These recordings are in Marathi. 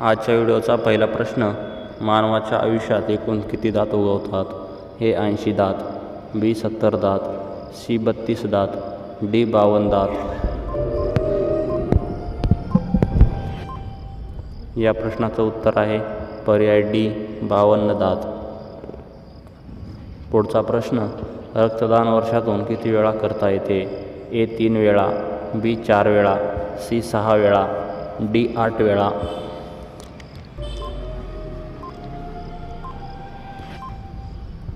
आजच्या व्हिडिओचा पहिला प्रश्न मानवाच्या आयुष्यात एकूण किती दात उगवतात? हे ऐंशी दात बी सत्तर दात सी बत्तीस दात डी बावन्न दात. या प्रश्नाचं उत्तर आहे पर्याय डी बावन्न दात. पुढचा प्रश्न रक्तदान वर्षातून किती वेळा करता येते? ए तीन वेळा बी चार वेळा सी सहा वेळा डी आठ वेळा.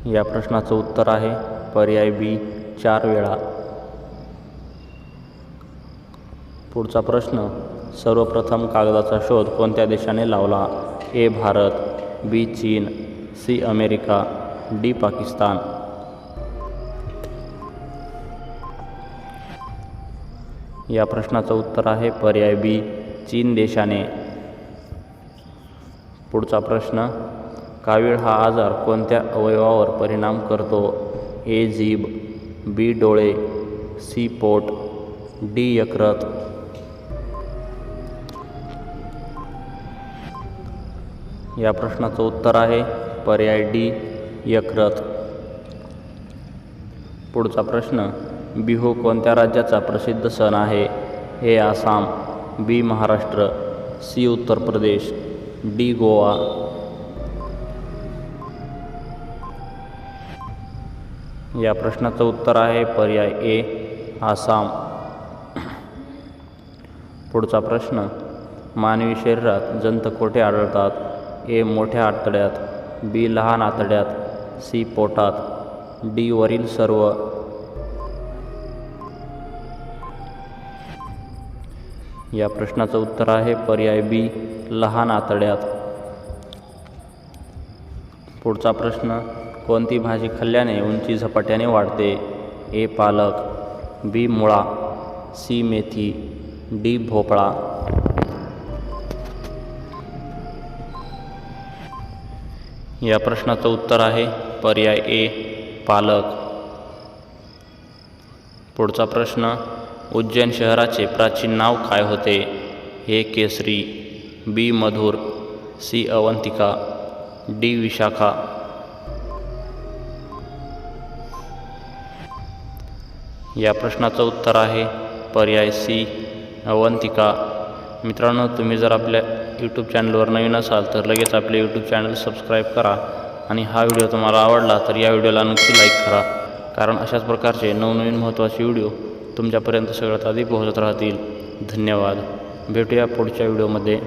या प्रश्नाचं उत्तर आहे पर्याय बी चार वेळा. पुढचा प्रश्न सर्वप्रथम कागदाचा शोध कोणत्या देशाने लावला? ए भारत बी चीन सी अमेरिका डी पाकिस्तान. या प्रश्नाचं उत्तर आहे पर्याय बी चीन देशाने. पुढचा प्रश्न कावीळ हा आजार कोणत्या अवयवावर परिणाम करतो? ए. जीभ बी. डोळे सी. पोट डी. यकृत. या प्रश्नाचं उत्तर आहे पर्याय डी यकृत. पुढचा प्रश्न बिहू कोणत्या राज्याचा प्रसिद्ध सण आहे? A. Assam B. Maharashtra C. Uttar Pradesh D. Goa. या प्रश्नाचं उत्तर आहे पर्याय ए आसाम. पुढचा प्रश्न मानवी शरीरात जंत कोठे आढळतात? ए मोठ्या आतड्यात बी लहान आतड्यात सी पोटात. डी वरील सर्व. या प्रश्नाचं उत्तर आहे पर्याय बी लहान आतड्यात. पुढचा प्रश्न कोणती भाजी खाल्ल्याने उंची झपाट्याने वाढते? ए पालक बी मुळा सी मेथी डी भोपळा. या प्रश्नाचं उत्तर आहे पर्याय ए पालक. पुढचा प्रश्न उज्जैन शहराचे प्राचीन नाव काय होते? हे Kesari B Madhur C Avantika D Vishakha. या प्रश्नाचं उत्तर आहे पर्याय सी अवंतिका. मित्रांनो तुम्ही जर आपल्या यूट्यूब चॅनलवर नवीन असाल तर लगेच आपले यूट्यूब चॅनल सबस्क्राईब करा आणि हा व्हिडिओ तुम्हाला आवडला तर या व्हिडिओला नक्की लाईक करा. कारण अशाच प्रकारचे नवनवीन महत्त्वाचे व्हिडिओ तुमच्यापर्यंत सगळ्यात आधी पोहोचत राहतील. धन्यवाद. भेटूया पुढच्या व्हिडिओमध्ये.